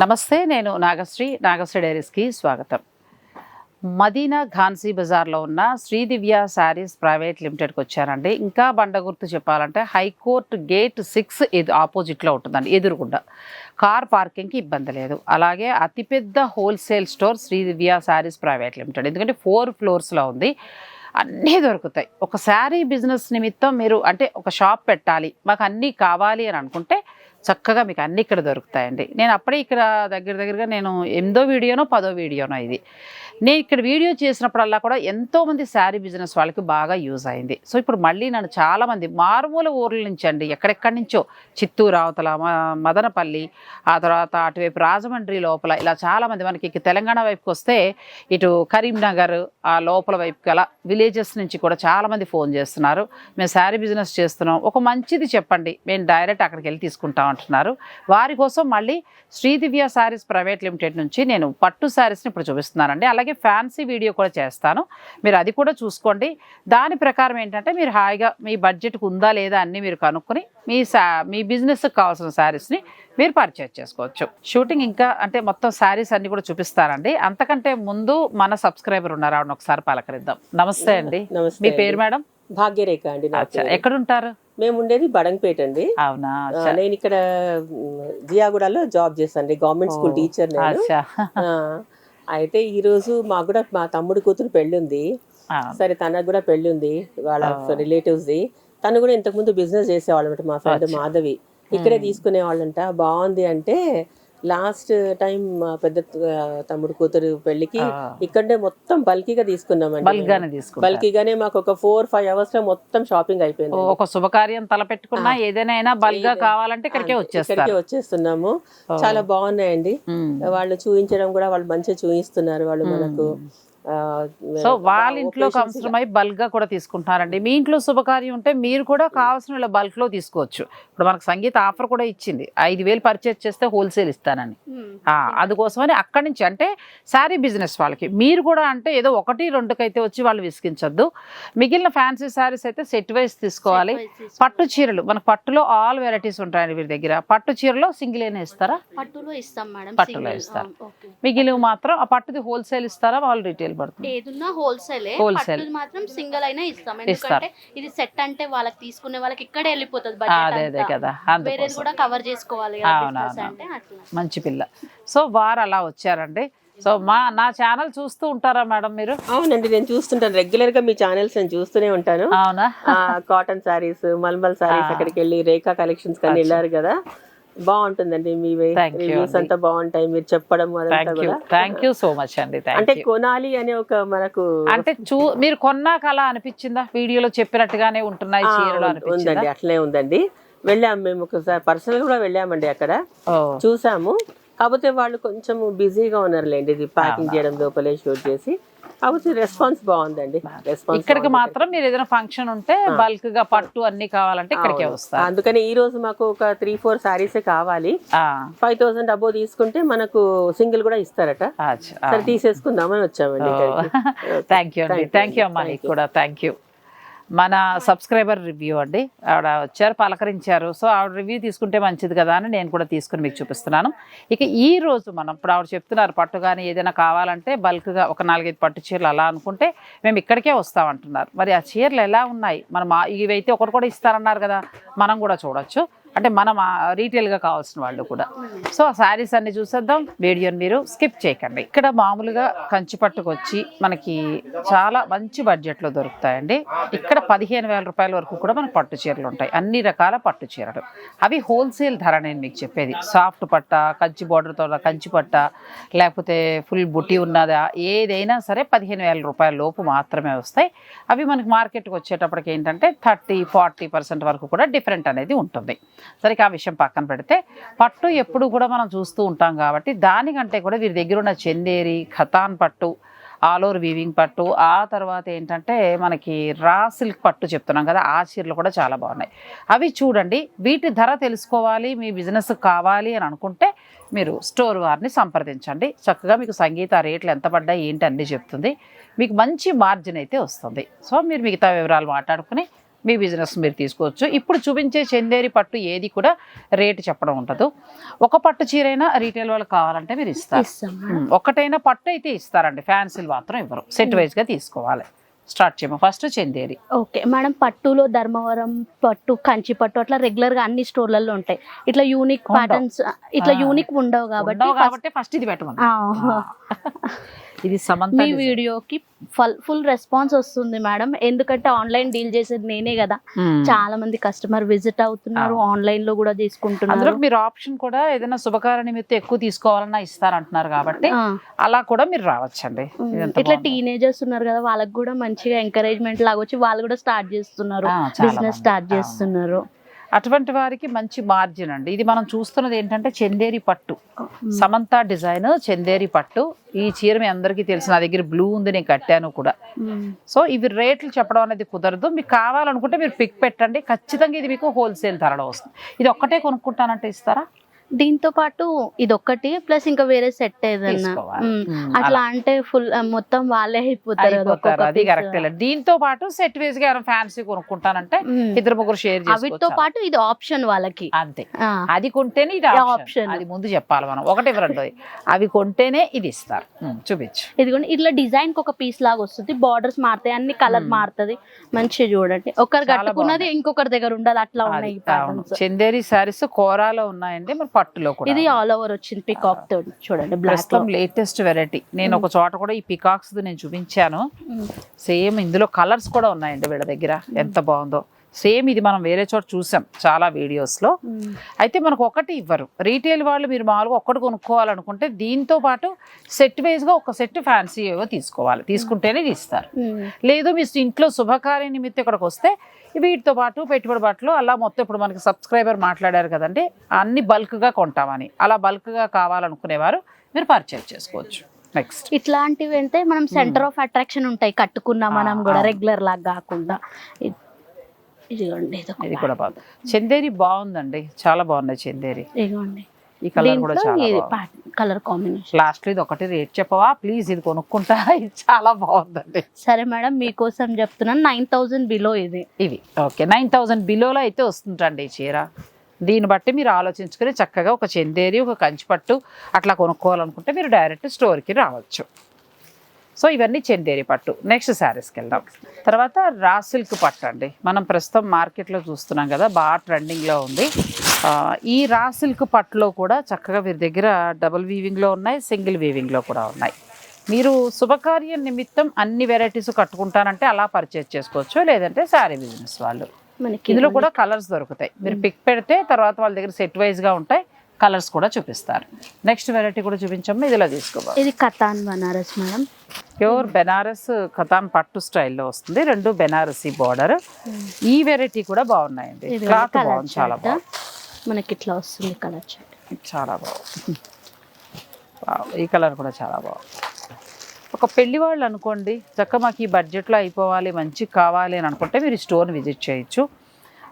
నమస్తే నేను నాగశ్రీ నాగశ్రీ డైరీస్కి స్వాగతం. మదీనా ఘాన్సీ బజార్లో ఉన్న శ్రీదివ్య శారీస్ ప్రైవేట్ లిమిటెడ్కి వచ్చానండి. ఇంకా బండ గుర్తు చెప్పాలంటే హైకోర్టు గేట్ సిక్స్ ఇది ఆపోజిట్లో ఉంటుందండి ఎదురుగుండా. కార్ పార్కింగ్కి ఇబ్బంది లేదు. అలాగే అతిపెద్ద wholesale store Sridivya Saris private limited. ఎందుకంటే ఫోర్ ఫ్లోర్స్లో ఉంది. అన్నీ దొరుకుతాయి. ఒక శారీ బిజినెస్ నిమిత్తం మీరు అంటే ఒక షాప్ పెట్టాలి మాకు అన్నీ కావాలి అని అనుకుంటే చక్కగా మీకు అన్నీ ఇక్కడ దొరుకుతాయండి. నేను అప్పుడే ఇక్కడ దగ్గర దగ్గరగా నేను ఎనిమిదో వీడియోనో పదో వీడియోనో ఇది. నేను ఇక్కడ వీడియో చేసినప్పుడల్లా కూడా ఎంతోమంది శారీ బిజినెస్ వాళ్ళకి బాగా యూజ్ అయింది. సో ఇప్పుడు మళ్ళీ నన్ను చాలామంది మారుమూల ఊర్ల నుంచి అండి ఎక్కడెక్కడి నుంచో చిత్తూరు అవతల మ- మదనపల్లి ఆ తర్వాత అటువైపు రాజమండ్రి లోపల ఇలా చాలామంది మనకి తెలంగాణ వైపుకి వస్తే ఇటు కరీంనగర్ ఆ లోపల వైపు గల విలేజెస్ నుంచి కూడా చాలామంది ఫోన్ చేస్తున్నారు. మేము శారీ బిజినెస్ చేస్తున్నాం. ఒక మంచిది చెప్పండి. మేము డైరెక్ట్ అక్కడికి వెళ్ళి తీసుకుంటాం అంటున్నారు. వారి కోసం మళ్ళీ శ్రీదివ్య శారీస్ ప్రైవేట్ లిమిటెడ్ నుంచి నేను పట్టు శారీస్ని ఇప్పుడు చూపిస్తున్నానండి. అలాగే ఫ్యాన్సీ వీడియో కూడా చేస్తాను. మీరు అది కూడా చూసుకోండి. దాని ప్రకారం ఏంటంటే మీరు హాయిగా మీ బడ్జెట్కి ఉందా లేదా అన్నీ మీరు కనుక్కొని మీ శా మీ బిజినెస్కి కావాల్సిన శారీస్ని మీరు పర్చేజ్ చేసుకోవచ్చు. షూటింగ్ ఇంకా అంటే మొత్తం శారీస్ అన్ని కూడా చూపిస్తానండి. అంతకంటే ముందు మన సబ్స్క్రైబర్ ఉన్నారు. ఆవిడ ఒకసారి పలకరిద్దాం. నమస్తే అండి. మీ పేరు మేడం? భాగ్యరేఖ అండి. ఎక్కడ ఉంటారు మేము ఉండేది బడంగపేట అండి. అవునా. నేను ఇక్కడ జియాగూడలో జాబ్ చేస్తాను గవర్నమెంట్ స్కూల్ టీచర్ నేను. అయితే ఈ రోజు మాకు కూడా మా తమ్ముడు కూతురు పెళ్ళి ఉంది సరే తనకు కూడా పెళ్ళి ఉంది వాళ్ళ రిలేటివ్స్ ది తను కూడా ఇంతకు ముందు బిజినెస్ చేసేవాళ్ళంట మా ఫ్రెండ్ మాధవి. ఇక్కడే తీసుకునే వాళ్ళంట బాగుంది అంటే లాస్ట్ టైం మా పెద్ద తమ్ముడు కూతురు పెళ్ళికి. ఇక్కడే మొత్తం బల్కీగా తీసుకున్నామండి బల్క్గానే తీసుకుంటారు. బల్కీగానే మాకు ఒక ఫోర్ ఫైవ్ అవర్స్లో మొత్తం షాపింగ్ అయిపోయింది. ఒక శుభకార్యం తలపెట్టుకున్నా ఏదైనా అయినా బల్క్గా కావాలంటే ఇక్కడికే ఇక్కడికే వచ్చేస్తున్నాము. చాలా బాగున్నాయండి. వాళ్ళు చూపించడం కూడా వాళ్ళు మంచిగా చూపిస్తున్నారు వాళ్ళు మనకు. సో వాళ్ళ ఇంట్లో అవసరమై బల్క్గా కూడా తీసుకుంటున్నారండి. మీ ఇంట్లో శుభకార్యం ఉంటే మీరు కూడా కావాల్సిన బల్క్లో తీసుకోవచ్చు. ఇప్పుడు మనకు సంగీత ఆఫర్ కూడా ఇచ్చింది. ఐదు వేలు పర్చేస్ చేస్తే హోల్సేల్ ఇస్తానని. ఆ, అందుకోసమని అక్కడి నుంచి అంటే శారీ బిజినెస్ వాళ్ళకి. మీరు కూడా అంటే ఏదో ఒకటి రెండుకైతే వచ్చి వాళ్ళు విసిగించొద్దు. మిగిలిన ఫ్యాన్సీ శారీస్ అయితే సెట్ వైజ్ తీసుకోవాలి. పట్టు చీరలు. మనకు పట్టులో ఆల్ వెరైటీస్ ఉంటాయండి వీరి దగ్గర. పట్టు చీరలో సింగిల్ అయినా ఇస్తారా? పట్టులో ఇస్తాం మేడం పట్టులో. ఇస్తారు. మిగిలిన మాత్రం ఆ పట్టుది హోల్సేల్ ఇస్తారా? వాళ్ళు రీటైల్ పడుతుంది ఏదున్నా హోల్సేలే. పట్టుది మాత్రం సింగిల్ అయినా ఇస్తాం. ఎందుకంటే ఇది సెట్ అంటే వాళ్ళకి తీసుకునే వాళ్ళకి ఇక్కడే వెళ్ళిపోతుంది అదే అదే. కదా. వేరేది కూడా కవర్ చేసుకోవాలి. అంటే అట్లా. మంచి పిల్ల. సో వారు అలా వచ్చారండి. సో మా నా ఛానల్ చూస్తూ ఉంటారా మేడం మీరు? అవునండి నేను చూస్తుంటాను. రెగ్యులర్గా మీ ఛానల్స్ నేను చూస్తూనే ఉంటాను. అవునా? కాటన్ సారీస్ మల్మల్ సారీస్ అక్కడికి వెళ్ళి రేఖా కలెక్షన్స్ కానీ వెళ్ళారు కదా. బాగుంటుందండి మీ రివ్యూస్ అంతా బాగుంటాయి మీరు చెప్పడం థ్యాంక్ యూ సో మచ్ అండి. అంటే కొనాలి అనే ఒక మనకు అంటే చూ మీరు కొన్నాక అలా అనిపించిందా? వీడియోలో చెప్పినట్టుగానే ఉంటున్నాయి ఉందండి అట్లే ఉందండి. వెళ్ళాం మేము ఒకసారి పర్సనల్ కూడా వెళ్ళామండి అక్కడ. చూసాము. కాకపోతే వాళ్ళు కొంచెం బిజీగా ఉన్నారులేండి ఇది ప్యాకింగ్ చేయడం లోపలే షూట్ చేసి. కాకపోతే రెస్పాన్స్ బాగుందండి. రెస్పాన్స్ ఇక్కడికి మాత్రం మీరు ఏదైనా ఫంక్షన్ ఉంటే బల్క్గా పట్టు అన్ని కావాలంటే ఇక్కడికే వస్తారు. అందుకని ఈ రోజు మాకు ఒక త్రీ ఫోర్ సారీస్ కావాలి. ఫైవ్ థౌసండ్ అబో తీసుకుంటే మనకు సింగిల్ కూడా ఇస్తారట. సరే తీసేసుకుందామని వచ్చామండి. థ్యాంక్ యూ అండి. థ్యాంక్ యూ అమ్మా. నీకు కూడా. థ్యాంక్ యూ మన సబ్స్క్రైబర్ రివ్యూ అండి. ఆవిడ వచ్చారు పలకరించారు. సో ఆవిడ రివ్యూ తీసుకుంటే మంచిది కదా అని నేను కూడా తీసుకుని మీకు చూపిస్తున్నాను. ఇక ఈ రోజు మనం ఇప్పుడు ఆవిడ చెప్తున్నారు పట్టు కానీ ఏదైనా కావాలంటే బల్క్గా ఒక నాలుగైదు పట్టు చీరలు అలా అనుకుంటే మేము ఇక్కడికే వస్తామంటున్నారు. మరి ఆ చీరలు ఎలా ఉన్నాయి? మనం ఇవైతే ఒకటి కూడా ఇస్తారన్నారు కదా మనం కూడా చూడొచ్చు. అంటే మనం రీటైల్గా కావాల్సిన వాళ్ళు కూడా. సో ఆ శారీస్ అన్ని చూసేద్దాం. వీడియోని మీరు స్కిప్ చేయకండి. ఇక్కడ మామూలుగా కంచి పట్టుకొచ్చి మనకి చాలా మంచి బడ్జెట్లో దొరుకుతాయండి. ఇక్కడ పదిహేను వేల రూపాయల వరకు కూడా మనకు పట్టు చీరలు ఉంటాయి. అన్ని రకాల పట్టు చీరలు. అవి హోల్సేల్ ధర నేను మీకు చెప్పేది. సాఫ్ట్ పట్ట కంచి బార్డర్తో కంచి పట్ట లేకపోతే ఫుల్ బుట్టి ఉన్నదా ఏదైనా సరే పదిహేను వేల రూపాయల లోపు మాత్రమే వస్తాయి. అవి మనకి మార్కెట్కి వచ్చేటప్పటికి ఏంటంటే థర్టీ ఫార్టీ పర్సెంట్ వరకు కూడా డిఫరెంట్ అనేది ఉంటుంది. సరే ఆ విషయం పక్కన పెడితే పట్టు ఎప్పుడు కూడా మనం చూస్తూ ఉంటాం కాబట్టి దానికంటే కూడా వీరి దగ్గర ఉన్న చందేరి ఖతాన్ పట్టు ఆల్ ఓవర్ వీవింగ్ పట్టు ఆ తర్వాత ఏంటంటే మనకి రా సిల్క్ పట్టు చెప్తున్నాం కదా ఆ చీరలు కూడా చాలా బాగున్నాయి. అవి చూడండి వీటి ధర తెలుసుకోవాలి మీ బిజినెస్ కావాలి అని అనుకుంటే మీరు స్టోర్ వారిని సంప్రదించండి. చక్కగా మీకు సంగీత రేట్లు ఎంత పడ్డాయి ఏంటి అన్నీ చెప్తుంది. మీకు మంచి మార్జిన్ అయితే వస్తుంది. సో మీరు మిగతా వివరాలు మాట్లాడుకుని మీ బిజినెస్ మీరు తీసుకోవచ్చు. ఇప్పుడు చూపించే చందేరి పట్టు ఏది కూడా రేటు చెప్పడం ఉండదు. ఒక పట్టు చీరైనా రీటైల్ వాళ్ళకి కావాలంటే మీరు ఇస్తారు. ఒక్కటైనా పట్టు అయితే ఇస్తారండి. ఫ్యాన్సీలు మాత్రం ఇవ్వరు. సెట్ వైజ్గా తీసుకోవాలి. స్టార్ట్ చేయము? ఫస్ట్ చందేరి. ఓకే. మేడం పట్టులో ధర్మవరం పట్టు కంచి పట్టు అట్లా రెగ్యులర్గా అన్ని స్టోర్లలో ఉంటాయి. ఇట్లా యూనిక్. ప్యాటర్న్స్ ఇట్లా. యూనిక్ ఉండవు కాబట్టి ఫస్ట్ ఇది పెట్టమని. ఇది సమంత మీ. వీడియోకి ఫుల్ ఫుల్ రెస్పాన్స్ వస్తుంది మేడం ఎందుకంటే ఆన్లైన్ డీల్ చేసేది నేనే కదా. చాలా మంది కస్టమర్ విజిట్ అవుతున్నారు ఆన్లైన్లో కూడా అందులో తీసుకుంటున్నారు మీరు ఆప్షన్ కూడా ఏదైనా శుభకార్య నిమిత్తం ఎక్కువ తీసుకోవాలన్నా ఇస్తారంటున్నారు కాబట్టి. అలా కూడా మీరు రావచ్చండి ఇట్లా. టీనేజర్స్ ఉన్నారు కదా వాళ్ళకి కూడా మంచిగా ఎంకరేజ్మెంట్ లాగా వచ్చి వాళ్ళు కూడా స్టార్ట్ చేస్తున్నారు బిజినెస్. స్టార్ట్. చేస్తున్నారు అటువంటి వారికి మంచి మార్జిన్ అండి. ఇది మనం చూస్తున్నది ఏంటంటే చందేరి పట్టు. సమంత డిజైన్ చందేరి పట్టు. ఈ చీర మీ అందరికీ తెలుసు. నా దగ్గర బ్లూ ఉంది నేను కట్టాను కూడా. సో ఇవి రేట్లు చెప్పడం అనేది కుదరదు. మీకు కావాలనుకుంటే మీరు పిక్ పెట్టండి. ఖచ్చితంగా ఇది మీకు హోల్సేల్ ధరలో వస్తుంది. ఇది ఒక్కటే కొనుక్కుంటానంటే ఇస్తారా? దీంతో పాటు ఇది ఒక్కటి ప్లస్ ఇంకా వేరే సెట్ ఉమ్, అట్లా అంటే ఫుల్ మొత్తం వాళ్ళే అయిపోతారు అది. కరెక్ట్ దీంతో పాటు సెట్ వేస్గా ఫ్యాన్సీ కొనుక్కుంటానంటే. ఇద్దరు ముగ్గురు షేర్ చేసుకోవచ్చు. పాటు ఇది ఆప్షన్ వాళ్ళకి. అంతే. అది కొంటేనే ఇది ఇది ఆప్షన్. అది ముందు చెప్పాలి మనం. ఒకటి రెండు అవి కొంటేనే ఇది ఇస్తారు. చూపించు. ఇదిగోండి ఇట్లా డిజైన్కి ఒక పీస్ లాగా వస్తుంది. బార్డర్స్ మారుతాయి అన్ని కలర్ మారుతుంది. మంచిగా చూడండి. ఒకరు కట్టుకున్నది ఇంకొకరి దగ్గర ఉండదు అట్లా ఉన్నాయి. చందేరి శారీస్ కోరాలో ఉన్నాయండి. మరి పట్టులో కూడా. ఇది ఆల్ ఓవర్ వచ్చింది పికాక్తో చూడండి బ్లాక్ లేటెస్ట్ వెరైటీ నేను ఒక చోట కూడా ఈ పికాక్స్ నేను చూపించాను. సేమ్ ఇందులో కలర్స్ కూడా ఉన్నాయండి వీళ్ళ దగ్గర. ఎంత బాగుందో. సేమ్ ఇది మనం వేరే చోట చూసాం చాలా వీడియోస్లో అయితే మనకు ఒకటి ఇవ్వరు. రీటైల్ వాళ్ళు మీరు మామూలుగా ఒక్కటి కొనుక్కోవాలనుకుంటే దీంతో పాటు సెట్ వైజ్గా ఒక సెట్ ఫ్యాన్సీ ఏవో తీసుకోవాలి. తీసుకుంటేనే ఇస్తారు లేదు మీ ఇంట్లో శుభకార్య నిమిత్తం ఇక్కడికి వస్తే వీటితో పాటు పెట్టుబడి బట్టలు అలా మొత్తం ఇప్పుడు మనకి సబ్స్క్రైబర్ మాట్లాడారు కదండి అన్ని బల్క్గా కొంటామని. అలా బల్క్గా కావాలనుకునేవారు మీరు పర్చేజ్ చేసుకోవచ్చు. నెక్స్ట్ ఇట్లాంటివి అంటే మనం సెంటర్ ఆఫ్ అట్రాక్షన్ ఉంటాయి కట్టుకున్నా మనం కూడా. రెగ్యులర్ లాగా కాకుండా. ఇది- ఇదిగోండి ఇది కూడా బాగుంది. చందేరి బాగుందండి చాలా బాగున్నాయి చందేరి. ఇదిగోండి. ఈ కలర్ కూడా చాలా కలర్ కాంబినేషన్. లాస్ట్ ఇది ఒకటి రేట్ చెప్పవా? ప్లీజ్ ఇది కొనుక్కుంటా. ఇది చాలా బాగుందండి. సరే మేడం మీకోసం చెప్తున్నాను. నైన్ థౌజండ్ బిలో ఇది. ఇవి. ఓకే నైన్ థౌజండ్ బిలోలో అయితే వస్తుంటండి ఈ చీర. దీన్ని బట్టి మీరు ఆలోచించుకొని చక్కగా ఒక చందేరి ఒక కంచిపట్టు అట్లా కొనుక్కోవాలనుకుంటే మీరు డైరెక్ట్ స్టోర్కి రావచ్చు. సో ఇవన్నీ చందేరి పట్టు. నెక్స్ట్ శారీస్కి వెళ్దాం. తర్వాత రా సిల్క్ పట్టు అండి మనం ప్రస్తుతం మార్కెట్లో చూస్తున్నాం కదా బాగా ట్రెండింగ్లో ఉంది. ఈ రా సిల్క్ పట్టులో కూడా చక్కగా వీరి దగ్గర డబుల్ వీవింగ్లో ఉన్నాయి సింగిల్ వీవింగ్లో కూడా ఉన్నాయి. మీరు శుభకార్యం నిమిత్తం అన్ని వెరైటీస్ కట్టుకుంటానంటే అలా పర్చేజ్ చేసుకోవచ్చు లేదంటే శారీ బిజినెస్ వాళ్ళు. మనకి ఇందులో కూడా కలర్స్ దొరుకుతాయి. మీరు పిక్ పెడితే తర్వాత వాళ్ళ దగ్గర సెట్ వైజ్గా ఉంటాయి కలర్స్ కూడా చూపిస్తారు. నెక్స్ట్ వెరైటీ కూడా చూపించమ్మా ఇదిలా తీసుకోవాలి ఇది కతాన్ బనారస్ మేడం. ప్యూర్ బెనారస్ కథాన్ పట్టు స్టైల్లో వస్తుంది రెండు బెనారసీ బార్డర్. ఈ వెరైటీ కూడా బాగున్నాయండి. క్లాత్ బాగుంది చాలా బాగుంది. మనకి ఇట్లా వస్తుంది కలర్ చార్ట్. చాలా బాగుంది. ఈ కలర్ కూడా చాలా బాగుంది. ఒక పెళ్ళి వాళ్ళు అనుకోండి చక్క మాకు ఈ బడ్జెట్లో అయిపోవాలి మంచి కావాలి అని అనుకుంటే మీరు స్టోర్ని విజిట్ చేయొచ్చు.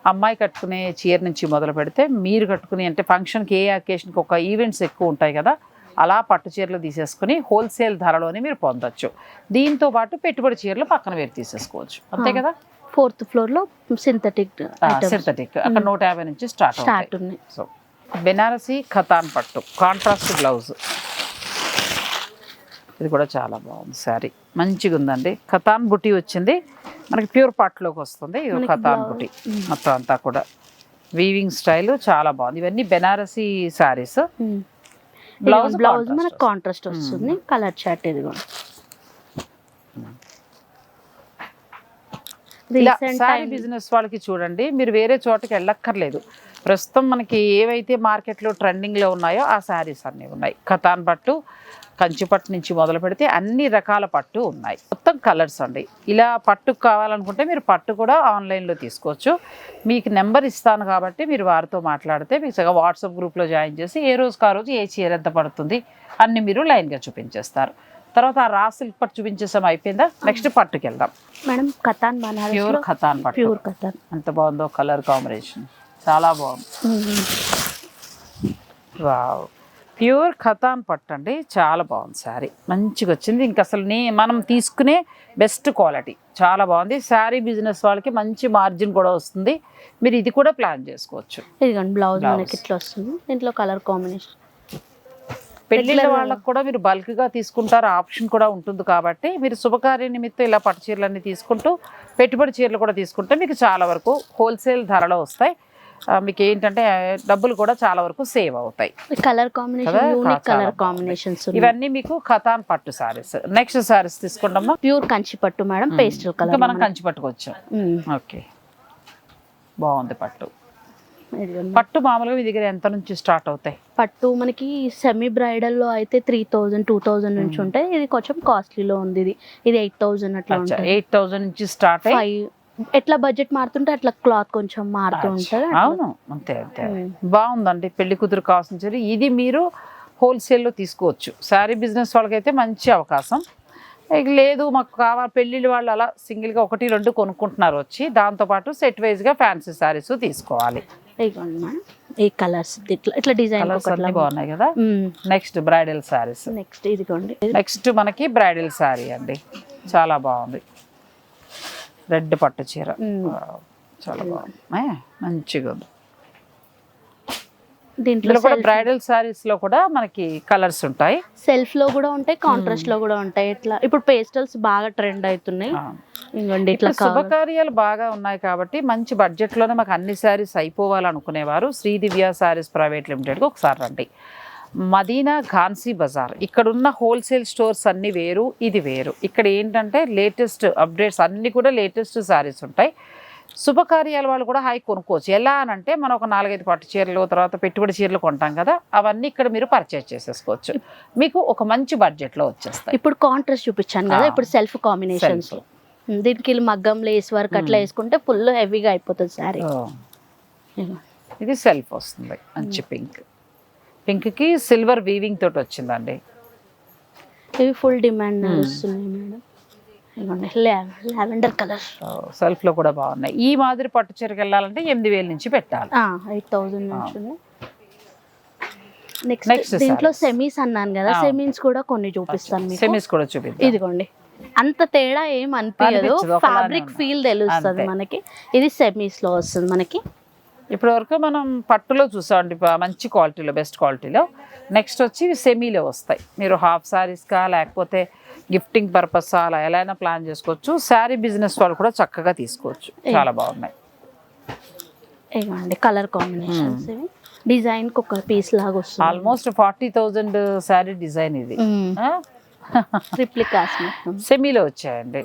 అమ్మాయి కట్టుకునే చీర నుంచి మొదలు పెడితే మీరు కట్టుకునే అంటే ఫంక్షన్కి ఏ అకేషన్కి ఒక ఈవెంట్స్ ఎక్కువ ఉంటాయి కదా అలా పట్టు చీరలు తీసేసుకుని హోల్సేల్ ధరలోనే మీరు పొందొచ్చు. దీంతో పాటు పెట్టుబడి చీరలు పక్కన వేరు తీసేసుకోవచ్చు. అంతే కదా? ఫోర్త్ ఫ్లోర్లో సింథటిక్ సింథటిక్. అక్కడ నూట యాభై నుంచి స్టార్ట్ స్టార్ట్ ఉన్నాయి. సో బెనారసి ఖతాన్ పట్టు కాంట్రాస్ట్ బ్లౌజ్. ఇది కూడా చాలా బాగుంది శారీ. మంచిగా ఉందండి. ఖతాన్ బుటీ వచ్చింది. మనకి ప్యూర్ పట్టులోకి వస్తుంది ఇది ఖతాన్. బుటీ. మొత్తం అంతా కూడా. వీవింగ్ స్టైల్ చాలా బాగుంది. ఇవన్నీ బెనారసి శారీస్. బ్లౌజ్ బ్లౌజ్ మనకు కాంట్రాస్ట్ వస్తుంది. కలర్ చార్ట్ ఇది కూడా ఇలా శారీ బిజినెస్ వాళ్ళకి చూడండి మీరు వేరే చోటకి వెళ్ళక్కర్లేదు. ప్రస్తుతం మనకి ఏవైతే మార్కెట్లో ట్రెండింగ్లో ఉన్నాయో ఆ శారీస్ అన్నీ ఉన్నాయి. ఖతాన్ పట్టు కంచి పట్టు నుంచి మొదలు పెడితే అన్ని రకాల పట్టు ఉన్నాయి. మొత్తం కలర్స్ అండి. ఇలా పట్టు కావాలనుకుంటే మీరు పట్టు కూడా ఆన్లైన్లో తీసుకోవచ్చు. మీకు నెంబర్ ఇస్తాను కాబట్టి మీరు వారితో మాట్లాడితే మీకు చక్కగా వాట్సాప్ గ్రూప్లో జాయిన్ చేసి ఏ రోజుకి ఆ రోజు ఏ చీర ఎంత పడుతుంది అన్ని మీరు లైన్గా చూపించేస్తారు. తర్వాత ఆ రా సిల్క్ పట్టు చూపించేసాం అయిపోయిందా? నెక్స్ట్ పట్టుకి వెళ్దాం. మేడం బనారస్ ప్యూర్ ఖతాన్ పట్టు. ప్యూర్ కతాన్ ఎంత బాగుందో కలర్ కాంబినేషన్. చాలా బాగుంది. వావ్. ప్యూర్ ఖతాన్ పట్టు అండి. చాలా బాగుంది శారీ. మంచిగా వచ్చింది. ఇంకా అసలు నే మనం తీసుకునే బెస్ట్ క్వాలిటీ చాలా బాగుంది. శారీ బిజినెస్ వాళ్ళకి మంచి మార్జిన్ కూడా వస్తుంది. మీరు ఇది కూడా ప్లాన్ చేసుకోవచ్చు. ఇదిగోండి బ్లౌజ్. మనకి ఇట్లా వస్తుంది. దీంట్లో కలర్ కాంబినేషన్ పెళ్ళిళ్ళ వాళ్ళకి కూడా మీరు బల్క్గా తీసుకుంటారు ఆప్షన్ కూడా ఉంటుంది కాబట్టి మీరు శుభకార్య నిమిత్తం ఇలా పట్టు చీరలన్నీ తీసుకుంటూ పెట్టుబడి చీరలు కూడా తీసుకుంటే మీకు చాలా వరకు హోల్సేల్ ధరలో వస్తాయి. మీకు ఏంటంటే డబ్బులు కూడా చాలా వరకు సేవ్ అవుతాయి. Colour combination colour. కాంబినేషన్స్ ఇవన్నీ మీకు ఖతాన్ పట్టు సారీస్. నెక్స్ట్ సారీస్ తీసుకుంటామా? ప్యూర్ కంచి పట్టు మేడం పేస్టల్ కలర్ మనం కంచి పట్టుకొచ్చాం ఓకే. బాగుంది పట్టు. పట్టు మామూలుగా మీ దగ్గర ఎంత నుంచి స్టార్ట్ అవుతాయి? పట్టు మనకి సెమీ బ్రైడల్లో అయితే త్రీ థౌజండ్ టూ థౌజండ్ నుంచి ఉంటాయి. ఇది కొంచెం కాస్ట్లీలో ఉంది ఇది. ఇది ఎయిట్ థౌజండ్ అట్లా ఎయిట్ థౌజండ్ నుంచి స్టార్ట్ అయ్యి ఫైవ్ ఎట్లా బడ్జెట్ మారుతుంటే అట్లా క్లాత్ కొంచెం మారుతూ ఉంటుంది. అవును. అంతే అంతే. బాగుందండి పెళ్ళి కూతురు కావాల్సిన చీర. ఇది మీరు హోల్సేల్లో తీసుకోవచ్చు. శారీ బిజినెస్ వాళ్ళకైతే మంచి అవకాశం. ఇక లేదు మాకు కావాలి పెళ్ళిళ్ళ వాళ్ళు అలా సింగిల్గా ఒకటి రెండు కొనుక్కుంటున్నారు వచ్చి. దాంతోపాటు సెట్ వైజ్గా ఫ్యాన్సీ శారీస్ తీసుకోవాలి. ఈ కలర్స్ ఇట్లా ఇట్లా డిజైన్ బాగున్నాయి కదా? నెక్స్ట్ బ్రైడల్ శారీస్ నెక్స్ట్ ఇదిగోండి. నెక్స్ట్ మనకి బ్రైడల్ శారీ అండి. చాలా బాగుంది. రెడ్ పట్టు చీర. చాలా బాగుంది. మంచిగా ఉంది దీంట్లో కూడా బ్రైడల్ శారీస్లో కూడా మనకి కలర్స్ ఉంటాయి. సెల్ఫ్లో కూడా ఉంటాయి కాంట్రాస్ట్లో కూడా ఉంటాయి. ఇట్లా ఇప్పుడు పేస్టల్స్ బాగా ట్రెండ్ అవుతున్నాయి. ఇంకోండి ఇట్లా శుభకార్యాలు బాగా ఉన్నాయి కాబట్టి మంచి బడ్జెట్లోనే మాకు అన్ని శారీస్ అయిపోవాలనుకునేవారు. శ్రీదివ్య శారీస్ ప్రైవేట్ లిమిటెడ్కి ఒకసారి రండి. మదీనా ఘాన్సీ బజార్. ఇక్కడ ఉన్న హోల్సేల్ స్టోర్స్ అన్ని వేరు ఇది వేరు. ఇక్కడ ఏంటంటే లేటెస్ట్ అప్డేట్స్ అన్ని కూడా లేటెస్ట్ శారీస్ ఉంటాయి. శుభకార్యాల వాళ్ళు కూడా హై కొనుక్కోవచ్చు. ఎలా అని అంటే మనం ఒక నాలుగైదు పట్టు చీరలు తర్వాత పెట్టుబడి చీరలు కొంటాం కదా అవన్నీ ఇక్కడ మీరు పర్చేస్ చేసేసుకోవచ్చు. మీకు ఒక మంచి బడ్జెట్లో వచ్చేస్తాయి. ఇప్పుడు కాంట్రాస్ట్ చూపించాను కదా. ఇప్పుడు సెల్ఫ్ కాంబినేషన్స్. దీనికి మగ్గం లేస్ వర్క్ అట్లా వేసుకుంటే ఫుల్ హెవీగా అయిపోతుంది ఓ. ఇది సెల్ఫ్ వస్తుంది మంచి పింక్ పింక్కి సిల్వర్ వీవింగ్ తోటి వచ్చిందండి. ఇవి ఫుల్ డిమాండ్ నడుస్తున్నాయి మేడం. ఇదిగోండి లావెండర్ కలర్. సెల్ఫ్లో కూడా బాగున్నాయి. ఈ మాదిరి పట్టు చీరకి వెళ్ళాలంటే ఎనిమిది వేల నుంచి పెట్టాలి. ఎయిట్ థౌజండ్ నుంచి నెక్స్ట్ దీంట్లో. సెమీస్ అన్నాను కదా ఆ. సెమీస్ కూడా కొన్ని చూపిస్తాను సెమీస్ కూడా చూపిద్దాం. ఇదిగోండి. అంత తేడా ఏం అనిపించదు. ఫ్యాబ్రిక్. ఫీల్ తెలుస్తుంది. మనకి. ఇది సెమీస్లో వస్తుంది మనకి. ఇప్పటి వరకు మనం పట్టులో చూసామండి మంచి క్వాలిటీలో బెస్ట్ క్వాలిటీలో నెక్స్ట్ వచ్చి సెమీలో వస్తాయి. మీరు హాఫ్ శారీస్కా లేకపోతే గిఫ్టింగ్ పర్పస్ అలా ఎలా అయినా ప్లాన్ చేసుకోవచ్చు. శారీ బిజినెస్ వాళ్ళు కూడా చక్కగా తీసుకోవచ్చు. చాలా బాగున్నాయి. ఇవ్వండి కలర్ కాంబినేషన్స్ డిజైన్కి ఒక పీస్ లాగా వస్తుంది. Almost forty thousand sari design ఇది. సెమీలో వచ్చాయండి.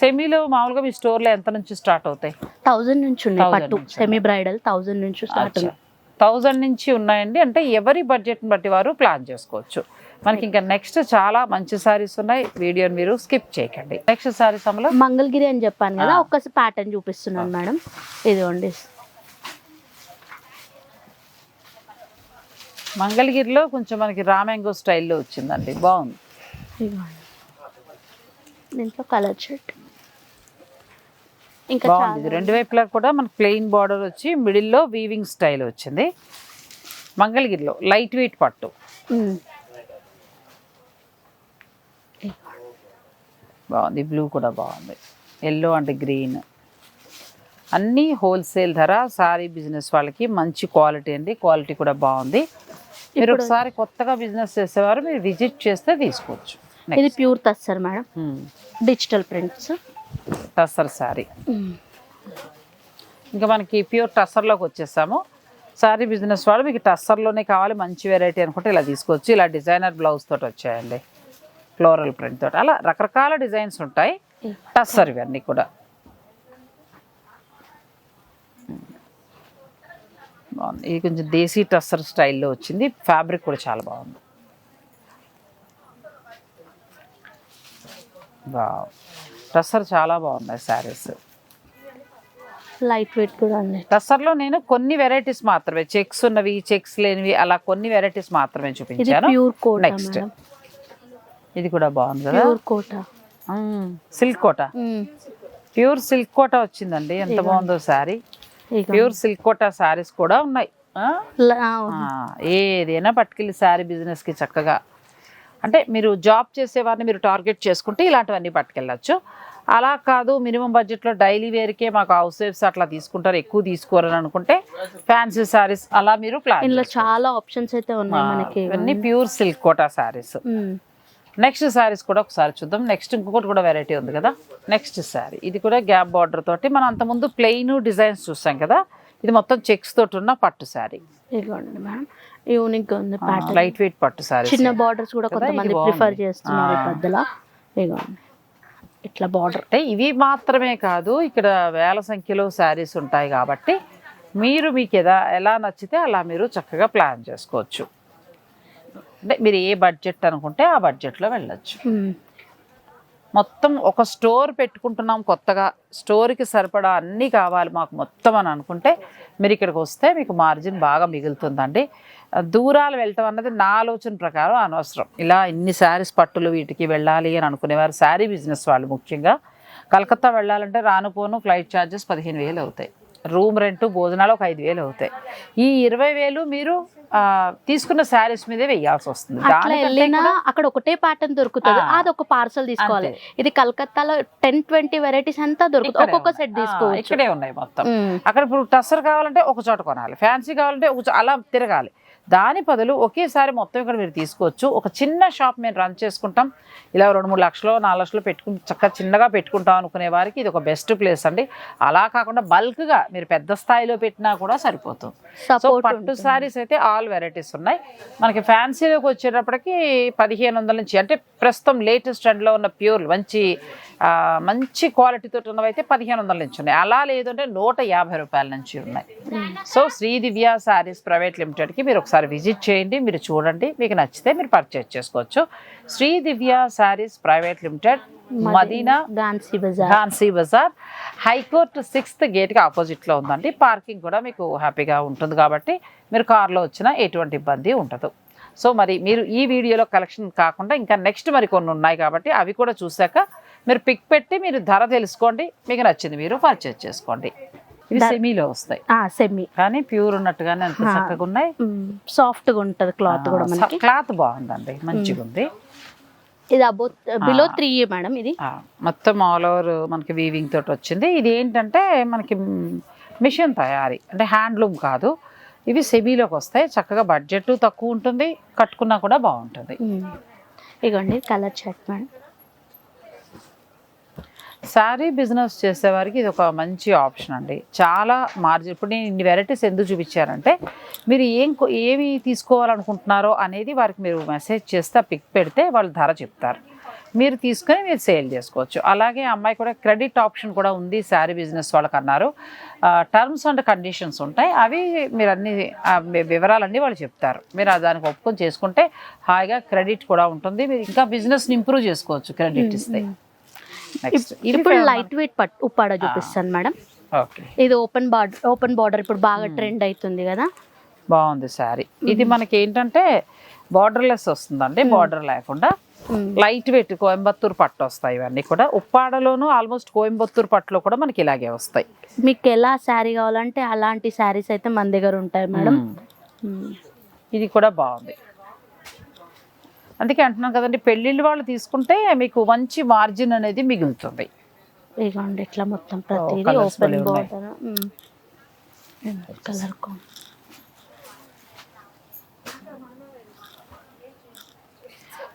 సెమీలో మామూలుగా మీ స్టోర్లో ఎంత నుంచి స్టార్ట్ అవుతాయి? థౌజండ్ నుంచి ఉన్నాయి 1000 పట్టు. నుంచి. సెమీ బ్రైడల్ థౌజండ్ నుంచి స్టార్ట్ థౌజండ్ నుంచి ఉన్నాయండి. అంటే ఎవరి బడ్జెట్ని బట్టి వారు ప్లాన్ చేసుకోవచ్చు. మనకి ఇంకా నెక్స్ట్ చాలా మంచి సారీస్ ఉన్నాయి. వీడియోని మీరు స్కిప్ చేయకండి. నెక్స్ట్ సారీస్ అమలు మంగళగిరి అని చెప్పాను కదా. ఒక్క ప్యాటర్న్ చూపిస్తున్నాను మేడం. ఇదిగోండి. మంగళగిరిలో కొంచెం మనకి రామ్యాంగో స్టైల్లో వచ్చిందండి. బాగుంది. దీంట్లో కలర్ షర్ట్ ఇంకా బాగుంది. ఇది రెండు వైపులా కూడా మనకి ప్లెయిన్ బార్డర్ వచ్చి మిడిల్లో వీవింగ్ స్టైల్ వచ్చింది. మంగళగిరిలో లైట్ వెయిట్ పట్టు బాగుంది. బ్లూ కూడా బాగుంది. ఎల్లో అండ్ గ్రీన్ అన్నీ హోల్సేల్ ధర సారీ బిజినెస్ వాళ్ళకి మంచి క్వాలిటీ అండి. క్వాలిటీ కూడా బాగుంది. మీరు ఒకసారి కొత్తగా బిజినెస్ చేసేవారు మీరు విజిట్ చేస్తే తీసుకోవచ్చు. ఇది pure tussar madam digital prints tussar sari ఇంకా మనకి ప్యూర్ టస్సర్లోకి వచ్చేసాము. శారీ బిజినెస్ వాళ్ళు మీకు టస్సర్లోనే కావాలి మంచి వెరైటీ అనుకుంటే ఇలా తీసుకోవచ్చు. ఇలా డిజైనర్ బ్లౌజ్ తోటి వచ్చాయండి. ఫ్లోరల్ ప్రింట్ తోటి. అలా రకరకాల డిజైన్స్ ఉంటాయి. టస్సర్ ఇవన్నీ కూడా. బాగుంది. ఇది కొంచెం దేశీ టస్సర్ స్టైల్లో వచ్చింది. ఫ్యాబ్రిక్ కూడా చాలా బాగుంది. టస్సర్ చాలా బాగున్నాయి శారీస్ లైట్ వెయిట్ కూడా ఉంది టస్సర్లో నేను కొన్ని వెరైటీస్ మాత్రమే చెక్స్ ఉన్నవి చెక్స్ లేనివి అలా కొన్ని వెరైటీస్ మాత్రమే చూపించాను. నెక్స్ట్ ఇది కూడా బాగుంది కదా? Pure Kota. Silk Kota? Pure silk Kota వచ్చిందండి. ఎంత బాగుందో శారీ. ప్యూర్ సిల్క్ కోట శారీస్ కూడా ఉన్నాయి. ఏదైనా పట్టుకెళ్ళి శారీ బిజినెస్కి చక్కగా. అంటే మీరు జాబ్ చేసేవారిని మీరు టార్గెట్ చేసుకుంటే ఇలాంటివన్నీ పట్టుకెళ్ళచ్చు. అలా కాదు మినిమం బడ్జెట్లో డైలీ వేర్కే మాకు హౌస్ వైఫ్స్ అట్లా తీసుకుంటారు ఎక్కువ తీసుకోరని అనుకుంటే ఫ్యాన్సీ శారీస్ అలా మీరు ప్లాన్ ఇందులో చాలా ఆప్షన్స్ అయితే ఉన్నాయి మనకి. ఇవన్నీ pure silk Kota um. Next saris కూడా ఒకసారి చూద్దాం. నెక్స్ట్ ఇంకొకటి కూడా వెరైటీ ఉంది కదా. నెక్స్ట్ శారీ. ఇది కూడా గ్యాప్ బార్డర్ తోటి మనం అంతకుముందు ప్లెయిన్ డిజైన్స్ చూసాం కదా. ఇది మొత్తం చెక్స్ తోటి ఉన్న పట్టు శారీ. ఇదిగోండి మేడం యూనిక్ ఉంది ప్యాటర్న్ లైట్ వెయిట్ పట్టు శారీ చిన్న బార్డర్స్ కూడా కొంతమంది ప్రిఫర్. చేస్తున్నారు ఈ ఇదిగోండి. ఇట్లా బార్డర్ అంటే ఇవి మాత్రమే కాదు ఇక్కడ వేల సంఖ్యలో శారీస్ ఉంటాయి కాబట్టి మీరు మీకు ఎలా ఎలా నచ్చితే అలా మీరు చక్కగా ప్లాన్ చేసుకోవచ్చు. అంటే మీరు ఏ బడ్జెట్ అనుకుంటే ఆ బడ్జెట్లో వెళ్ళొచ్చు. మొత్తం ఒక స్టోర్ పెట్టుకుంటున్నాం కొత్తగా స్టోర్కి సరిపడా అన్నీ కావాలి మాకు మొత్తం అని అనుకుంటే మీరు ఇక్కడికి వస్తే మీకు మార్జిన్ బాగా మిగులుతుందండి. దూరాలు వెళ్ళటం అన్నది నా ఆలోచన ప్రకారం అనవసరం. ఇలా ఇన్ని శారీస్ పట్టులు వీటికి వెళ్ళాలి అని అనుకునేవారు శారీ బిజినెస్ వాళ్ళు ముఖ్యంగా. కలకత్తా వెళ్ళాలంటే రాను పోను ఫ్లైట్ ఛార్జెస్ పదిహేను వేలు అవుతాయి. రూమ్ రెంట్ భోజనాలు ఒక ఐదు వేలు అవుతాయి. ఈ ఇరవై వేలు మీరు ఆ, తీసుకున్న శారీస్ మీదే వెయ్యాల్సి వస్తుంది. అట్లా వెళ్ళినా అక్కడ ఒకటే ప్యాటర్న్ దొరుకుతుంది. అది ఒక పార్సల్ తీసుకోవాలి. ఇది కలకత్తాలో టెన్ ట్వంటీ వెరైటీస్ అంతా దొరుకుతుంది. ఒక్కొక్క. సెట్ ఆ, తీసుకోవచ్చు. ఇక్కడే ఉన్నాయి మొత్తం. అక్కడ ఇప్పుడు టస్సర్ కావాలంటే ఒక చోట కొనాలి. ఫ్యాన్సీ కావాలంటే ఒక అలా తిరగాలి. దాని బదులు ఒకేసారి మొత్తం ఇక్కడ మీరు తీసుకోవచ్చు. ఒక చిన్న షాప్ మేము రన్ చేసుకుంటాం. ఇలా రెండు మూడు లక్షలు నాలుగు లక్షలు పెట్టుకుని చక్కగా చిన్నగా పెట్టుకుంటాం అనుకునే వారికి ఇది ఒక బెస్ట్ ప్లేస్ అండి. అలా కాకుండా బల్క్గా మీరు పెద్ద స్థాయిలో పెట్టినా కూడా సరిపోతుంది. సో పట్టు. శారీస్ అయితే ఆల్ వెరైటీస్ ఉన్నాయి. మనకి ఫ్యాన్సీలోకి వచ్చేటప్పటికి పదిహేను వందల నుంచి అంటే ప్రస్తుతం లేటెస్ట్ ట్రెండ్లో ఉన్న ప్యూర్ మంచి మంచి క్వాలిటీతో ఉన్నవి అయితే పదిహేను వందల నుంచి ఉన్నాయి. అలా లేదంటే నూట యాభై రూపాయల నుంచి ఉన్నాయి. సో శ్రీ దివ్య శారీస్ ప్రైవేట్ లిమిటెడ్కి మీరు ఒకసారి విజిట్ చేయండి మీరు చూడండి మీకు నచ్చితే మీరు పర్చేజ్ చేసుకోవచ్చు. Sri Divya Sarees private limited Madina Ghansi Bazar. Jhansi Bazar. High court sixth గేట్కి ఆపోజిట్లో ఉందండి. పార్కింగ్ కూడా మీకు హ్యాపీగా ఉంటుంది కాబట్టి మీరు కార్లో వచ్చినా ఎటువంటి ఇబ్బంది ఉండదు. సో మరి మీరు ఈ వీడియోలో కలెక్షన్ కాకుండా ఇంకా నెక్స్ట్ మరి కొన్ని ఉన్నాయి కాబట్టి అవి కూడా చూశాక మీరు పిక్ పెట్టి మీరు ధర తెలుసుకోండి మీకు నచ్చింది మీరు పర్చేజ్ చేసుకోండి. ఇవి సెమీలో వస్తాయి. సెమీ. కానీ ప్యూర్ ఉన్నట్టుగానే ఎంత చక్కగా ఉన్నాయి. సాఫ్ట్గా ఉంటది క్లాత్ కూడా మనకి. క్లాత్ బాగుందండి మంచిగా ఉంది. ఇది అబౌ బిలో త్రీ మేడం ఇది? మొత్తం ఆల్ ఓవర్ మనకి వీవింగ్ తోటి వచ్చింది. ఇది ఏంటంటే మనకి మిషన్ తయారీ అంటే హ్యాండ్లూమ్ కాదు. ఇవి సెమీలోకి వస్తాయి. చక్కగా బడ్జెట్ తక్కువ ఉంటుంది కట్టుకున్నా కూడా బాగుంటుంది. ఇగోండి colour chart madam. Sari business చేసేవారికి ఇది ఒక మంచి ఆప్షన్ అండి. చాలా మార్జిన్ ఇప్పుడు నేను ఇన్ని వెరైటీస్ ఎందుకు చూపించానంటే మీరు ఏం ఏమి తీసుకోవాలనుకుంటున్నారో అనేది వారికి మీరు మెసేజ్ చేస్తే పిక్ పెడితే వాళ్ళు ధర చెప్తారు. మీరు తీసుకొని మీరు సేల్ చేసుకోవచ్చు. అలాగే అమ్మాయి కూడా క్రెడిట్ ఆప్షన్ కూడా ఉంది శారీ బిజినెస్ వాళ్ళకి అన్నారు. టర్మ్స్ అండ్ కండిషన్స్ ఉంటాయి. అవి మీరు అన్ని వివరాలన్నీ వాళ్ళు చెప్తారు. మీరు దానికి ఒప్పుకొని చేసుకుంటే హాయిగా క్రెడిట్ కూడా ఉంటుంది. మీరు ఇంకా బిజినెస్ని ఇంప్రూవ్ చేసుకోవచ్చు క్రెడిట్ ఇస్తే. ఇప్పుడు లైట్ వెయిట్ పట్టు ఉప్పాడ చూపిస్తాను మేడం ఇది ఓపెన్ బార్డర్ ఓపెన్ బార్డర్ ఇప్పుడు బాగా ట్రెండ్ అవుతుంది కదా. బాగుంది శారీ. ఇది మనకి ఏంటంటే బార్డర్లెస్ వస్తుందండి బార్డర్ లేకుండా. మ్మ్. లైట్ వెయిట్ కోయంబత్తూరు పట్టు వస్తాయి ఇవన్నీ కూడా. ఉప్పాడలోను ఆల్మోస్ట్ కోయంబత్తూరు పట్టులో కూడా మనకి ఇలాగే వస్తాయి. మీకు ఎలా శారీ కావాలంటే అలాంటి శారీస్ అయితే మన దగ్గర ఉంటాయి మేడం. ఇది కూడా బాగుంది. అందుకే అంటున్నాను కదండి పెళ్ళిళ్ళు వాళ్ళు తీసుకుంటే మీకు మంచి మార్జిన్ అనేది మిగులుతుంది. ఇదిగోండి ఇట్లా మొత్తం ప్రతిదీ colours ఓపెన్ భలే ఉన్నాయి. బార్డర్ కలర్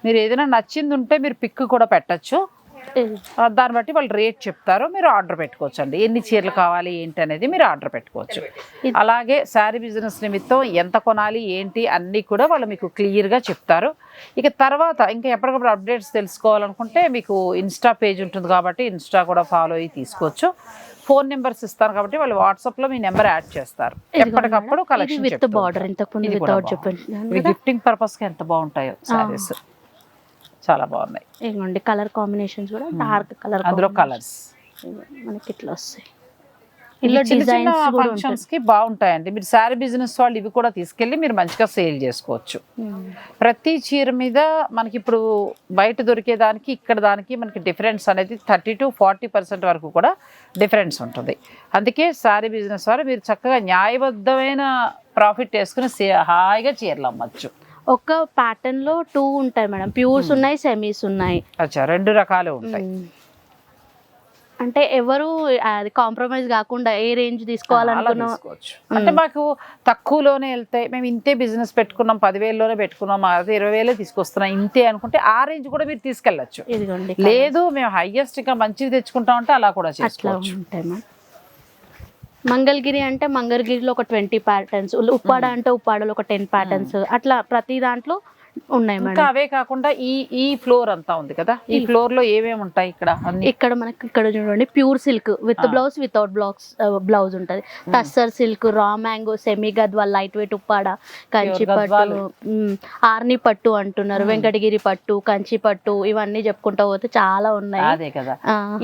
మీరు ఏదైనా నచ్చింది ఉంటే మీరు పిక్ కూడా పెట్టచ్చు. దాన్ని బట్టి వాళ్ళు రేట్ చెప్తారు మీరు ఆర్డర్ పెట్టుకోవచ్చు అండి ఎన్ని చీరలు కావాలి ఏంటి అనేది మీరు ఆర్డర్ పెట్టుకోవచ్చు. అలాగే శారీ బిజినెస్ నిమిత్తం ఎంత కొనాలి ఏంటి అన్నీ కూడా వాళ్ళు మీకు క్లియర్గా చెప్తారు. ఇక తర్వాత ఇంకా ఎప్పటికప్పుడు అప్డేట్స్ తెలుసుకోవాలనుకుంటే మీకు ఇన్స్టా పేజ్ ఉంటుంది కాబట్టి ఇన్స్టా కూడా ఫాలో అయ్యి తీసుకోవచ్చు. ఫోన్ నెంబర్స్ ఇస్తాను కాబట్టి వాళ్ళు వాట్సాప్లో మీ నెంబర్ యాడ్ చేస్తారు. ఎప్పటికప్పుడు కలెక్షన్ విత్ బార్డర్ ఇంతకు ముందు వితౌట్ చెప్పండి ఇవి గిఫ్టింగ్ పర్పస్కి ఎంత బాగుంటాయో శారీస్. చాలా బాగున్నాయి. ఇదిగోండి కలర్ కాంబినేషన్స్ కూడా డార్క్ కలర్ అందులో కలర్స్. మనకి ఇట్లా వస్తాయి. డిజైన్స్ కూడా ఉంటాయి. ఫంక్షన్స్కి బాగుంటాయండి. మీరు శారీ బిజినెస్ వాళ్ళు ఇవి కూడా తీసుకెళ్ళి మీరు మంచిగా సేల్ చేసుకోవచ్చు. ప్రతి చీర మీద మనకి ఇప్పుడు బయట దొరికేదానికి ఇక్కడ దానికి మనకి డిఫరెన్స్ అనేది థర్టీ టు ఫార్టీ పర్సెంట్ వరకు కూడా డిఫరెన్స్ ఉంటుంది. అందుకే శారీ బిజినెస్ వాళ్ళు మీరు చక్కగా న్యాయబద్ధమైన ప్రాఫిట్ వేసుకుని హాయిగా చీరలు అమ్మచ్చు. ఒక ప్యాటర్న్లో టూ ఉంటాయి మేడం. ప్యూర్స్ ఉన్నాయి సెమీస్ ఉన్నాయి. అచ్చా రెండు రకాలు ఉంటాయి. మ్మ్. అంటే ఎవరు అది కాంప్రమైజ్ కాకుండా ఏ రేంజ్ తీసుకోవాలనుకున్నా అంటే మాకు తక్కువలోనే వెళ్తాయి మేము ఇంతే బిజినెస్ పెట్టుకున్నాం పదివేలలోనే పెట్టుకున్నాం అది ఇరవై వేలే తీసుకొస్తున్నాం ఇంతే అనుకుంటే ఆ రేంజ్ కూడా మీరు తీసుకెళ్ళచ్చు. లేదు మేము హైయెస్ట్ ఇంకా మంచిది తెచ్చుకుంటాం అంటే అలా కూడా చేసుకోవచ్చు. ఉంటాయి మంగళగిరి అంటే మంగళగిరిలో ఒక ట్వంటీ ప్యాటర్న్స్ ఉప్పాడ అంటే ఉప్పాడలో ఒక టెన్ ప్యాటర్న్స్ అట్లా ప్రతి దాంట్లో ఉన్నాయి ఇంకా అవే కాకుండా ఈ ఈ ఫ్లోర్ అంతా ఉంది కదా? ఈ ఫ్లోర్లో ఏమేమి ఉంటాయి ఇక్కడ ఇక్కడ మనకి ఇక్కడ చూడండి pure silk with blouse without blouse blouse ఉంటది. Tussar silk raw mango semi Gadwal light weight Uppada Kanchi. పట్టు ఆర్ని పట్టు అంటున్నారు వెంకటగిరి పట్టు కంచి పట్టు ఇవన్నీ చెప్పుకుంటా పోతే చాలా ఉన్నాయి. అదే కదా.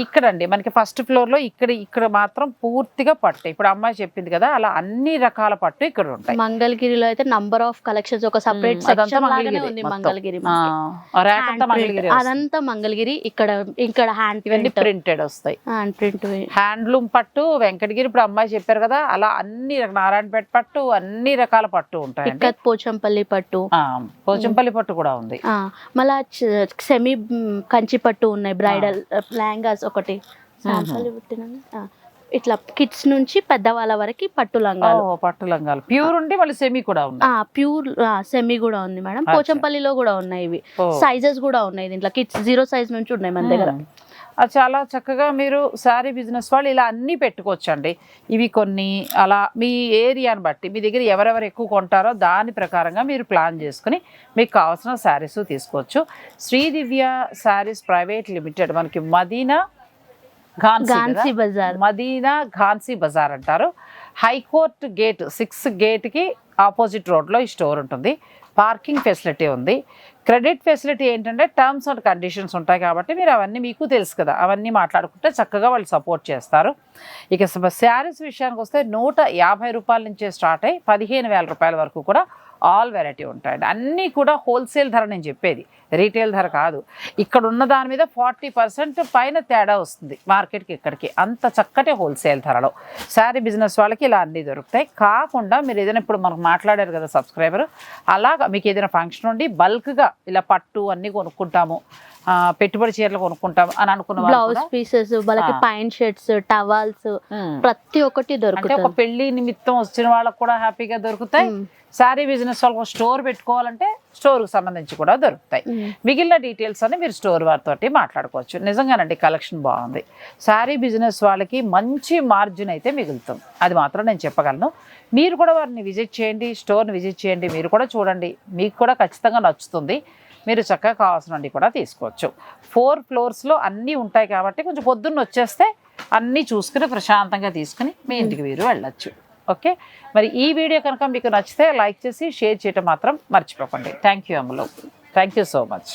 ఇక్కడ అండి మనకి ఫస్ట్ ఫ్లోర్లో ఇక్కడ ఇక్కడ మాత్రం పూర్తిగా పట్టు. ఇప్పుడు అమ్మాయి చెప్పింది కదా అలా అన్ని రకాల పట్టు ఇక్కడ ఉంటాయి. మంగళగిరిలో అయితే నంబర్ ఆఫ్ కలెక్షన్స్ ఒక సపరేట్ సెక్షన్ మంగళగిరి ఉంది. అదంతా మంగళగిరి. ఇక్కడ ఇక్కడ హ్యాండ్ ఇవన్నీ ప్రింటెడ్ వస్తాయి. హ్యాండ్ ప్రింట్ హ్యాండ్లూమ్ పట్టు వెంకటగిరి ఇప్పుడు అమ్మాయి చెప్పారు కదా అలా అన్ని రక- నారాయణపేట పట్టు అన్ని రకాల పట్టు ఉంటాయండి. ఇక్కత్ పోచంపల్లి పట్టు. పోచంపల్లి పట్టు కూడా ఉంది. మళ్ళా సెమీ కంచి పట్టు ఉన్నాయి బ్రైడల్ లెహంగాస్ ఒకటి. శాంపుల్. ఇట్లా కిడ్స్ నుంచి పెద్దవాళ్ళ వరకు పట్టు లంగాలు పట్టు లంగాలు ప్యూర్ ఉండి మళ్ళీ సెమీ కూడా ఉంది ప్యూర్ సెమీ కూడా ఉంది మేడం. పోచంపల్లిలో కూడా ఉన్నాయి ఇవి. సైజెస్ కూడా ఉన్నాయి దీంట్లో. కిడ్స్ జీరో సైజ్ నుంచి ఉన్నాయి మన దగ్గర. చాలా చక్కగా మీరు శారీ బిజినెస్ వాళ్ళు ఇలా అన్నీ పెట్టుకోవచ్చండి. ఇవి కొన్ని అలా మీ ఏరియాని బట్టి మీ దగ్గర ఎవరెవరు ఎక్కువ కొంటారో దాని ప్రకారంగా మీరు ప్లాన్ చేసుకుని మీకు కావాల్సిన శారీస్ తీసుకోవచ్చు. శ్రీదివ్య శారీస్ ప్రైవేట్ లిమిటెడ్ మనకి మదీనా ఘాన్సీ బజార్. మదీనా ఘాన్సీ బజార్ అంటారు. హైకోర్ట్ గేట్ సిక్స్ గేట్కి ఆపోజిట్ రోడ్లో ఈ స్టోర్ ఉంటుంది. పార్కింగ్ ఫెసిలిటీ ఉంది. క్రెడిట్ ఫెసిలిటీ ఏంటంటే టర్మ్స్ అండ్ కండిషన్స్ ఉంటాయి కాబట్టి మీరు అవన్నీ మీకు తెలుసు కదా. అవన్నీ మాట్లాడుకుంటే చక్కగా వాళ్ళు సపోర్ట్ చేస్తారు. ఇక శారీస్ విషయానికి వస్తే నూట యాభై రూపాయల నుంచే స్టార్ట్ అయ్యి పదిహేను వేల రూపాయల వరకు కూడా ఆల్ వెరైటీ ఉంటాయండి. అన్నీ కూడా హోల్సేల్ ధర నేను చెప్పేది. రీటైల్ ధర కాదు. ఇక్కడ ఉన్న దాని మీద ఫార్టీ పర్సెంట్ పైన తేడా వస్తుంది మార్కెట్కి ఇక్కడికి. అంత చక్కటి హోల్సేల్ ధరలో. శారీ బిజినెస్ వాళ్ళకి ఇలా అన్నీ దొరుకుతాయి. కాకుండా మీరు ఏదైనా ఇప్పుడు మనకు మాట్లాడారు కదా సబ్స్క్రైబర్ అలాగా మీకు ఏదైనా ఫంక్షన్ ఉండి బల్క్గా ఇలా పట్టు అన్నీ కొనుక్కుంటాము పెట్టుబడి చీరలు కొనుక్కుంటాము అని అనుకున్న బ్లౌజ్ పీసెస్ వాళ్ళకి. పైన్ షర్ట్స్ టవల్స్ ప్రతి ఒక్కటి అంటే ఒక పెళ్ళి నిమిత్తం వచ్చిన వాళ్ళకి కూడా హ్యాపీగా దొరుకుతాయి. శారీ బిజినెస్ వాళ్ళకి స్టోర్ పెట్టుకోవాలంటే స్టోర్కి సంబంధించి కూడా దొరుకుతాయి. మిగిలిన డీటెయిల్స్ అని మీరు స్టోర్ వారితోటి మాట్లాడుకోవచ్చు. నిజంగానండి కలెక్షన్ బాగుంది. శారీ బిజినెస్ వాళ్ళకి మంచి మార్జిన్ అయితే మిగులుతుంది. అది మాత్రం నేను చెప్పగలను. మీరు కూడా వారిని విజిట్ చేయండి స్టోర్ని విజిట్ చేయండి మీరు కూడా చూడండి. మీకు కూడా ఖచ్చితంగా నచ్చుతుంది. మీరు చక్కగా కావాల్సినవి కూడా తీసుకోవచ్చు. ఫోర్ ఫ్లోర్స్లో అన్నీ ఉంటాయి కాబట్టి కొంచెం పొద్దున్న వచ్చేస్తే అన్నీ చూసుకుని ప్రశాంతంగా తీసుకుని మీ ఇంటికి మీరు వెళ్ళొచ్చు. ఓకే? మరి ఈ వీడియో కనుక మీకు నచ్చితే లైక్ చేసి షేర్ చేయటం మాత్రం మర్చిపోకండి. థ్యాంక్ యూ అమ్మలో థ్యాంక్ యూ సో మచ్